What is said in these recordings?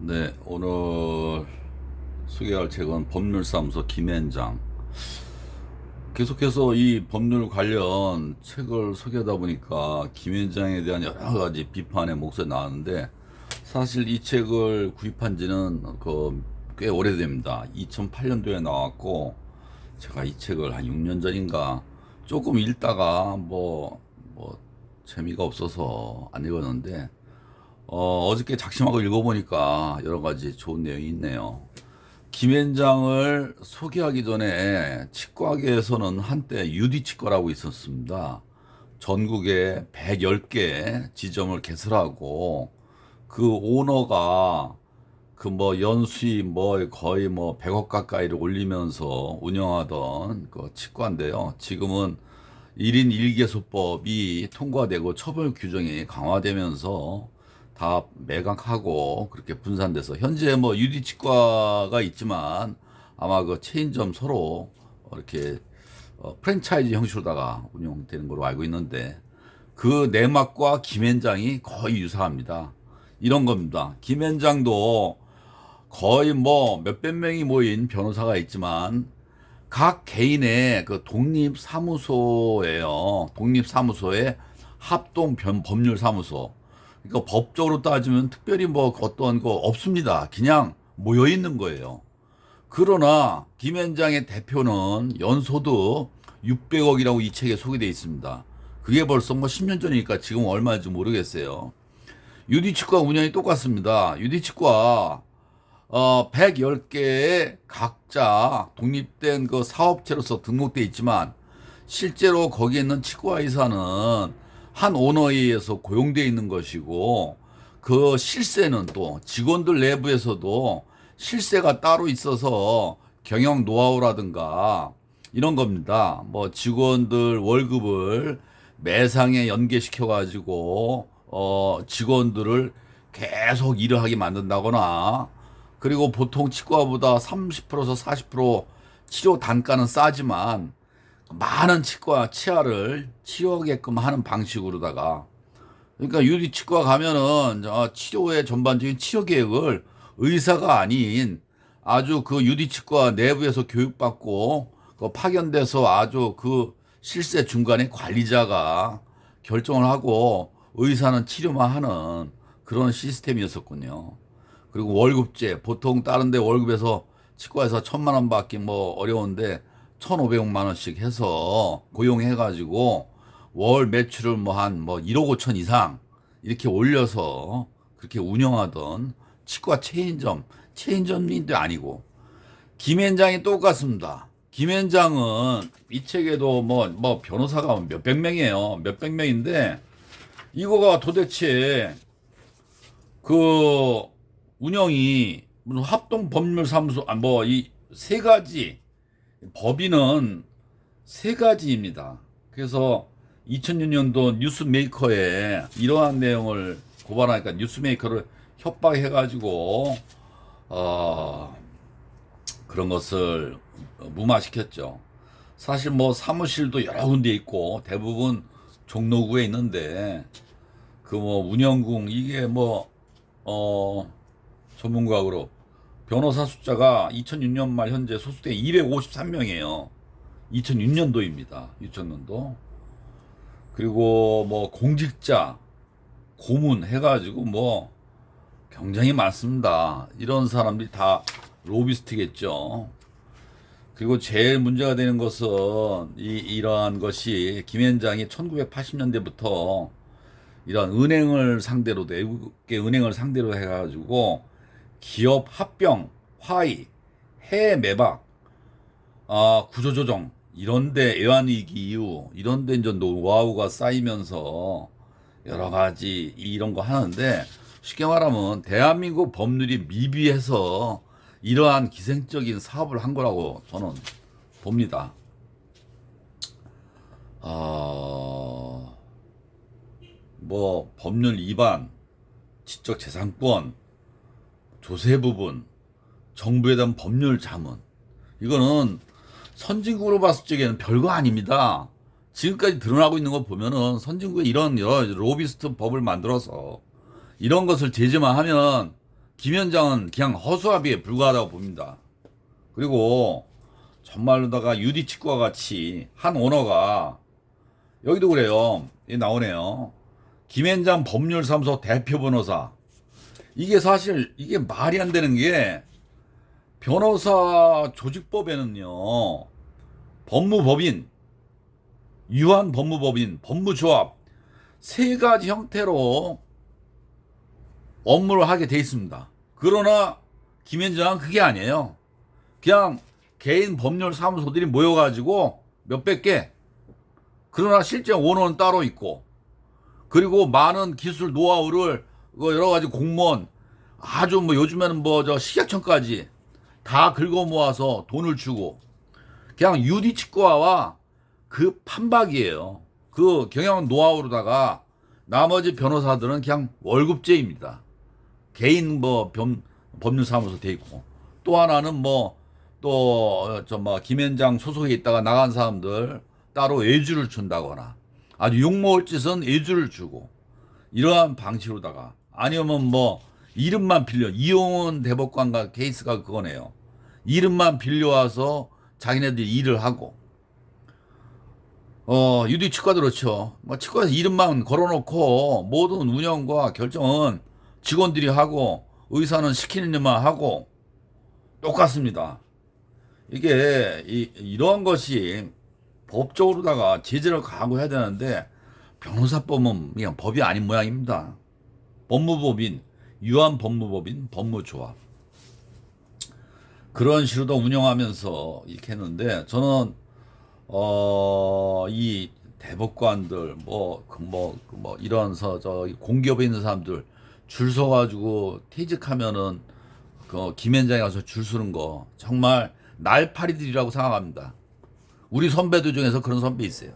네, 오늘 소개할 책은 법률사무소 김현장. 계속해서 이 법률 관련 책을 소개하다 보니까 김현장에 대한 여러 가지 비판의 목소리 나왔는데 사실 이 책을 구입한 지는 그 꽤 오래됩니다. 2008년도에 나왔고 제가 이 책을 한 6년 전인가 조금 읽다가 뭐, 뭐 재미가 없어서 안 읽었는데 어, 어저께 작심하고 읽어보니까 여러 가지 좋은 내용이 있네요. 김현장을 소개하기 전에 치과계에서는 한때 유디치과라고 있었습니다. 전국에 110개 지점을 개설하고 그 오너가 그 뭐 연수입 뭐 거의 뭐 100억 가까이를 올리면서 운영하던 그 치과인데요. 지금은 1인 1개소법이 통과되고 처벌 규정이 강화되면서 다 매각하고 그렇게 분산돼서 현재 뭐 유디 치과가 있지만 아마 그 체인점 서로 이렇게 어, 프랜차이즈 형식으로다가 운영되는 걸로 알고 있는데 그 내막과 김현장이 거의 유사합니다. 이런 겁니다. 김현장도 거의 뭐 몇백 명이 모인 변호사가 있지만 각 개인의 그 독립 사무소예요. 독립 사무소의 합동 변- 법률 사무소. 그러니까 법적으로 따지면 특별히 뭐 어떤 거 없습니다. 그냥 모여 있는 거예요. 그러나 김현장의 대표는 연소득 600억이라고 이 책에 소개되어 있습니다. 그게 벌써 뭐 10년 전이니까 지금 얼마인지 모르겠어요. 유디치과 운영이 똑같습니다. 유디치과 어, 110개의 각자 독립된 그 사업체로서 등록돼 있지만 실제로 거기에 있는 치과의사는 한 오너에 의해서 고용돼 있는 것이고 그 실세는 또 직원들 내부에서도 실세가 따로 있어서 경영 노하우라든가 이런 겁니다. 뭐 직원들 월급을 매상에 연계시켜 가지고 어 직원들을 계속 일을 하게 만든다거나 그리고 보통 치과보다 30%에서 40% 치료 단가는 싸지만 많은 치과 치아를 치료하게끔 하는 방식으로다가 그러니까 유디 치과 가면은 어, 치료의 전반적인 치료 계획을 의사가 아닌 아주 그 유디 치과 내부에서 교육받고 그 파견돼서 아주 그 실세 중간에 관리자가 결정을 하고 의사는 치료만 하는 그런 시스템이었었군요. 그리고 월급제 보통 다른 데 월급에서 치과에서 천만 원 받기 뭐 어려운데 천오백만 원씩 해서 고용해 가지고 월 매출을 뭐한뭐 1억 5천 이상 이렇게 올려서 그렇게 운영하던 치과 체인점 체인점인데 아니고 김현장이 똑같습니다. 김현장은 이 책에도 뭐뭐 변호사가 몇백 명이에요. 몇백 명인데 이거가 도대체 그 운영이 합동 법률 사무소 아 뭐 이 세 가지 법인은 세 가지입니다. 그래서 2006년도 뉴스메이커에 이러한 내용을 고발하니까 뉴스메이커를 협박해 가지고 어 그런 것을 무마시켰죠. 사실 뭐 사무실도 여러 군데 있고 대부분 종로구에 있는데 그 뭐 운영궁 이게 뭐 어 전문가 그룹 변호사 숫자가 2006년 말 현재 소수대 253명이에요. 2006년도입니다. 2000년도. 그리고 뭐 공직자 고문 해가지고 뭐 굉장히 많습니다. 이런 사람들이 다 로비스트겠죠. 그리고 제일 문제가 되는 것은 이, 이러한 것이 김현장이 1980년대부터 이런 은행을 상대로 외국계 은행을 상대로 해가지고 기업 합병, 화의, 해외 매박, 아, 구조조정 이런데 애완위기 이후 이런데 이제 노하우가 쌓이면서 여러 가지 이런 거 하는데 쉽게 말하면 대한민국 법률이 미비해서 이러한 기생적인 사업을 한 거라고 저는 봅니다. 아, 뭐 법률 위반, 지적 재산권, 조세 부분, 정부에 대한 법률 자문. 이거는 선진국으로 봤을 적에는 별거 아닙니다. 지금까지 드러나고 있는 거 보면은 선진국에 이런 여러 로비스트 법을 만들어서 이런 것을 제재만 하면 김현장은 그냥 허수아비에 불과하다고 봅니다. 그리고 정말로다가 유디 치과와 같이 한 오너가 여기도 그래요. 이 나오네요. 김현장 법률사무소 대표 변호사. 이게 사실 이게 말이 안 되는 게 변호사 조직법에는요. 법무법인, 유한 법무법인, 법무조합 세 가지 형태로 업무를 하게 돼 있습니다. 그러나 김현장은 그게 아니에요. 그냥 개인 법률 사무소들이 모여가지고 몇백 개. 그러나 실제 원호는 따로 있고, 그리고 많은 기술 노하우를 그 여러 가지 공무원 아주 뭐 요즘에는 뭐 저 식약청까지 다 긁어 모아서 돈을 주고 그냥 유디 치과와 그 판박이에요. 그 경영 노하우로다가 나머지 변호사들은 그냥 월급제입니다. 개인 뭐 범, 법률사무소 돼 있고 또 하나는 뭐 또 저뭐 김현장 소속에 있다가 나간 사람들 따로 외주를 준다거나 아주 욕먹을 짓은 외주를 주고 이러한 방식으로다가 아니면 뭐 이름만 빌려 이용원 대법관과 케이스가 그거네요. 이름만 빌려와서 자기네들이 일을 하고 어 유디 치과도 그렇죠. 뭐 치과에서 이름만 걸어놓고 모든 운영과 결정은 직원들이 하고 의사는 시키는 일만 하고 똑같습니다. 이게 이, 이러한 것이 법적으로다가 제재를 가하고 해야 되는데 변호사법은 그냥 법이 아닌 모양입니다. 법무법인, 유한 법무법인, 법무조합. 그런 식으로도 운영하면서 이렇게 했는데 저는 어, 이 대법관들 뭐, 그 뭐, 그뭐 이런 서, 저 공기업에 있는 사람들 줄 서 가지고 퇴직하면은 그 김현장에 가서 줄 서는 거 정말 날파리들이라고 생각합니다. 우리 선배들 중에서 그런 선배 있어요.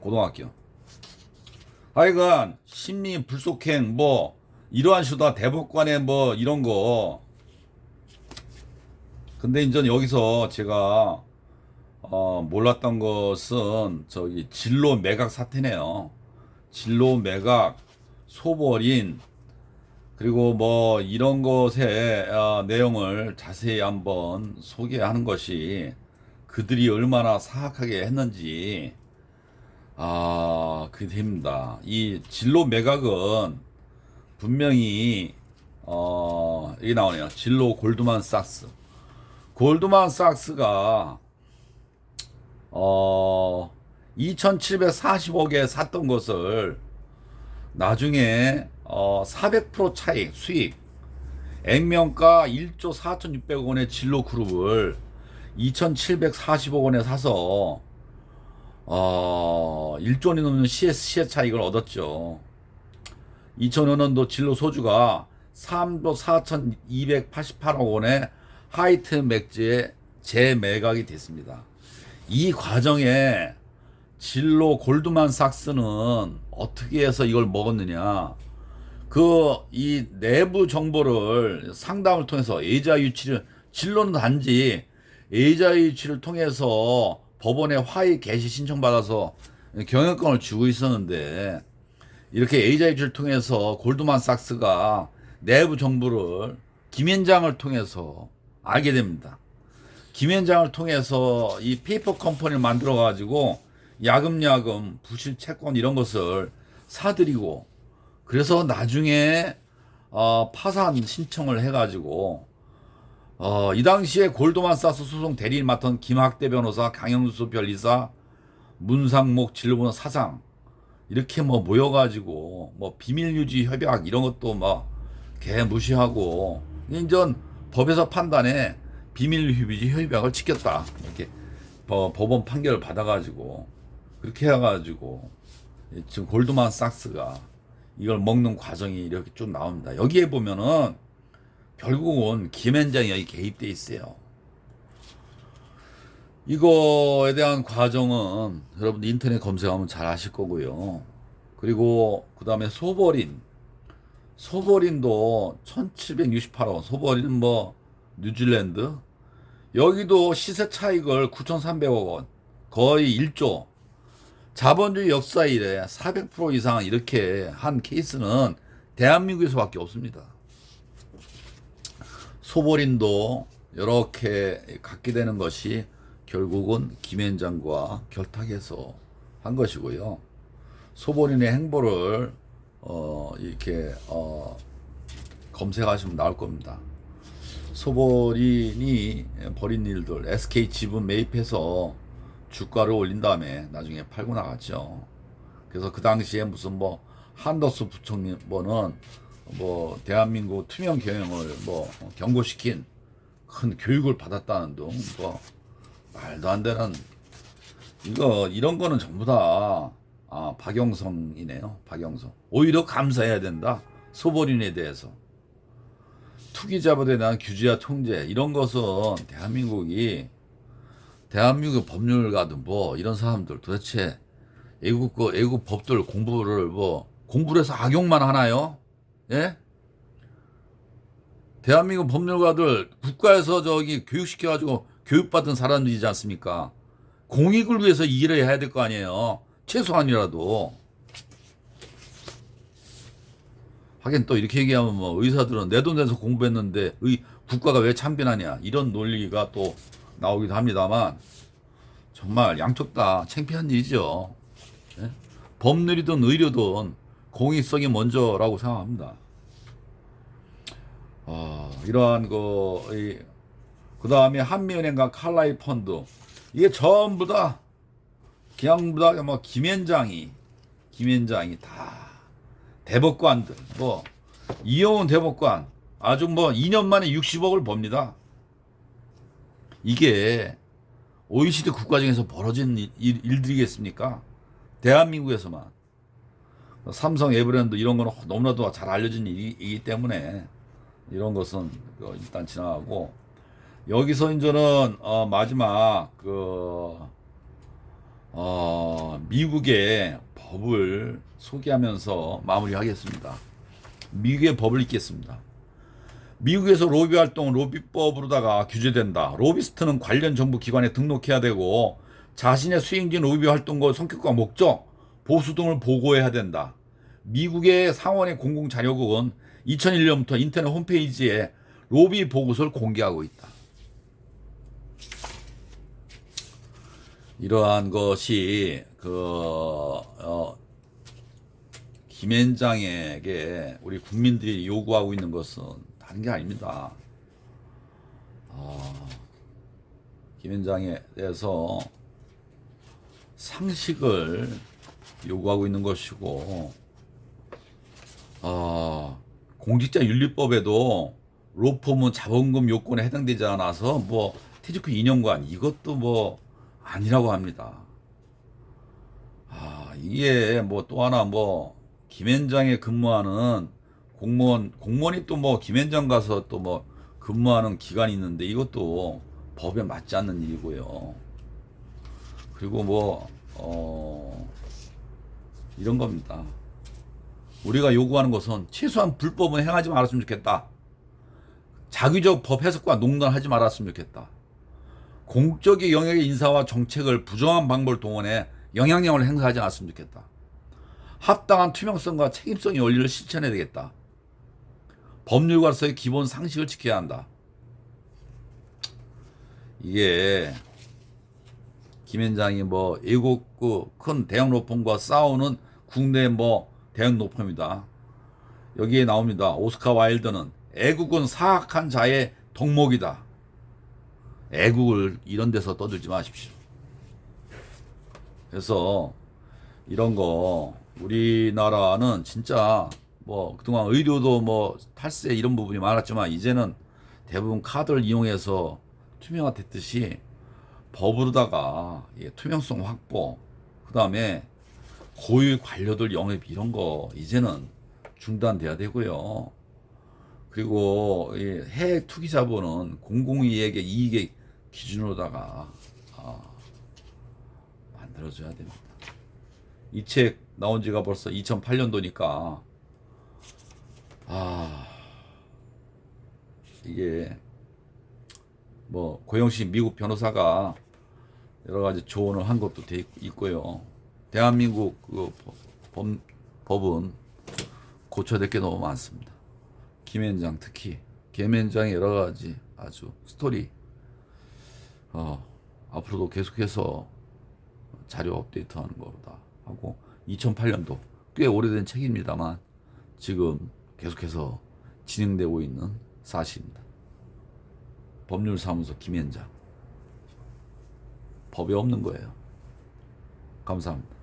고등학교. 하여간 심리 불속행 뭐 이러한 수다 대법관에 뭐 이런 거 근데 이제 여기서 제가 어, 몰랐던 것은 저기 진로 매각 사태네요. 진로 매각, 소벌인 그리고 뭐 이런 것의 어, 내용을 자세히 한번 소개하는 것이 그들이 얼마나 사악하게 했는지 아, 그게 됩니다. 이 진로 매각은 분명히 어, 여기 나오네요. 진로 골드만 삭스. 골드만 삭스가 어 2,740억에 샀던 것을 나중에 어 400% 차익 수익 액면가 1조 4,600억 원의 진로 그룹을 2,740억 원에 사서 어 1조 원이 넘는 시의 시의 차익을 얻었죠. 2005년도 진로 소주가 3조 4,288억 원의 하이트 맥주에 재매각이 됐습니다. 이 과정에 진로 골드만 삭스는 어떻게 해서 이걸 먹었느냐? 그 이 내부 정보를 상담을 통해서 예자 유치를 진로는 단지 예자 유치를 통해서 법원에 화의 개시 신청 받아서 경영권을 주고 있었는데 이렇게 예자 유치를 통해서 골드만 삭스가 내부 정보를 김현장을 통해서 알게 됩니다. 김현장을 통해서 이 페이퍼 컴퍼니를 만들어 가지고 야금야금 부실 채권 이런 것을 사들이고 그래서 나중에 어, 파산 신청을 해가지고 어, 이 당시에 골드만 사스 소송 대리인 맡은 김학대 변호사, 강영수 변리사, 문상목 진로부는 사장 이렇게 뭐 모여가지고 뭐 비밀 유지 협약 이런 것도 막개 무시하고 인전 법에서 판단에 비밀 유지 협약을 지켰다 이렇게 법- 법원 판결을 받아가지고 그렇게 해가지고 지금 골드만 삭스가 이걸 먹는 과정이 이렇게 쭉 나옵니다. 여기에 보면은 결국은 김현장이 개입돼 있어요. 이거에 대한 과정은 여러분 인터넷 검색하면 잘 아실 거고요. 그리고 그 다음에 소버린. 소버린도 1768원. 소버린은 뭐 뉴질랜드. 여기도 시세 차익을 9,300억 원. 거의 1조. 자본주의 역사 이래 400% 이상 이렇게 한 케이스는 대한민국에서밖에 없습니다. 소벌인도 이렇게 갖게 되는 것이 결국은 김현장과 결탁해서 한 것이고요. 소벌인의 행보를 어, 이렇게 어, 검색하시면 나올 겁니다. 소벌인이 벌인 일들 SK 지분 매입해서 주가를 올린 다음에 나중에 팔고 나갔죠. 그래서 그 당시에 무슨 뭐 한더스 부총리 뭐는 뭐 대한민국 투명 경영을 뭐 경고시킨 큰 교육을 받았다는 등뭐 말도 안 되는 이거 이런 거는 전부 다 아, 박영성이네요. 박영성. 오히려 감사해야 된다. 소벌인에 대해서. 투기자본에 대한 규제와 통제 이런 것은 대한민국이 대한민국 법률가든 뭐 이런 사람들 도대체 애국 거 애국 법들 공부를 뭐 공부를 해서 악용만 하나요? 예? 대한민국 법률가들 국가에서 저기 교육시켜 가지고 교육받은 사람들이지 않습니까? 공익을 위해서 일을 해야 될 거 아니에요. 최소한이라도. 하긴 또 이렇게 얘기하면 뭐 의사들은 내 돈 내서 공부했는데 의, 국가가 왜 참견하냐 이런 논리가 또 나오기도 합니다만 정말 양쪽 다 창피한 일이죠. 예? 법률이든 의료든 공익성이 먼저라고 생각합니다. 아, 이러한 그, 그 다음에 한미은행과 칼라이 펀드. 이게 전부 다, 그냥 다 뭐 김현장이, 김현장이 다 대법관들, 뭐, 이영훈 대법관, 아주 뭐 2년 만에 60억을 법니다. 이게 OECD 국가 중에서 벌어진 일, 일, 일들이겠습니까? 대한민국에서만. 삼성, 에브랜드 이런 거는 너무나도 잘 알려진 일이기 때문에 이런 것은 그 일단 지나가고 여기서 이제는 어 마지막 그 어, 미국의 법을 소개하면서 마무리하겠습니다. 미국의 법을 읽겠습니다. 미국에서 로비 활동은 로비법으로다가 규제된다. 로비스트는 관련 정부 기관에 등록해야 되고 자신의 수행진 로비 활동과 성격과 목적, 보수 등을 보고해야 된다. 미국의 상원의 공공자료국은 2001년부터 인터넷 홈페이지에 로비 보고서를 공개하고 있다. 이러한 것이 그 어, 김현장에게 우리 국민들이 요구하고 있는 것은 다른 게 아닙니다. 어, 김현장에 대해서 상식을 요구하고 있는 것이고 어, 공직자 윤리법에도 로펌은 자본금 요건에 해당되지 않아서 뭐 퇴직 후 2년간 이것도 뭐 아니라고 합니다. 아, 이게 뭐 또 하나 뭐 김현장에 근무하는 공무원 공무원이 또 뭐 김현장 가서 또 뭐 근무하는 기간이 있는데 이것도 법에 맞지 않는 일이고요. 그리고 뭐 어, 이런 겁니다. 우리가 요구하는 것은 최소한 불법은 행하지 말았으면 좋겠다. 자기적 법 해석과 농단하지 말았으면 좋겠다. 공적인 영역의 인사와 정책을 부정한 방법을 동원해 영향력을 행사하지 않았으면 좋겠다. 합당한 투명성과 책임성의 원리를 실천해야 되겠다. 법률가로서의 기본 상식을 지켜야 한다. 이게 김현장이 뭐 애국구 큰 대형 로펌과 싸우는 국내 뭐 대형 로펌이다. 여기에 나옵니다. 오스카 와일드는 애국은 사악한 자의 덕목이다. 애국을 이런 데서 떠들지 마십시오. 그래서 이런 거 우리나라는 진짜 뭐 그동안 의료도 뭐 탈세 이런 부분이 많았지만 이제는 대부분 카드를 이용해서 투명화 됐듯이 법으로다가 예, 투명성 확보 그 다음에 고유 관료들 영입 이런 거 이제는 중단돼야 되고요. 그리고 이 해외 투기 자본은 공공이익의 이익의 기준으로다가 아, 만들어줘야 됩니다. 이 책 나온 지가 벌써 2008년도니까 아 이게 뭐 고영신 미국 변호사가 여러 가지 조언을 한 것도 돼 있- 있고요. 대한민국 그 법, 법은 고쳐야 될 게 너무 많습니다. 김현장 특히 김현장의 여러 가지 아주 스토리 어, 앞으로도 계속해서 자료 업데이트하는 거다 하고 2008년도 꽤 오래된 책입니다만 지금 계속해서 진행되고 있는 사실입니다. 법률사무소 김현장 법이 없는 거예요. 감사합니다.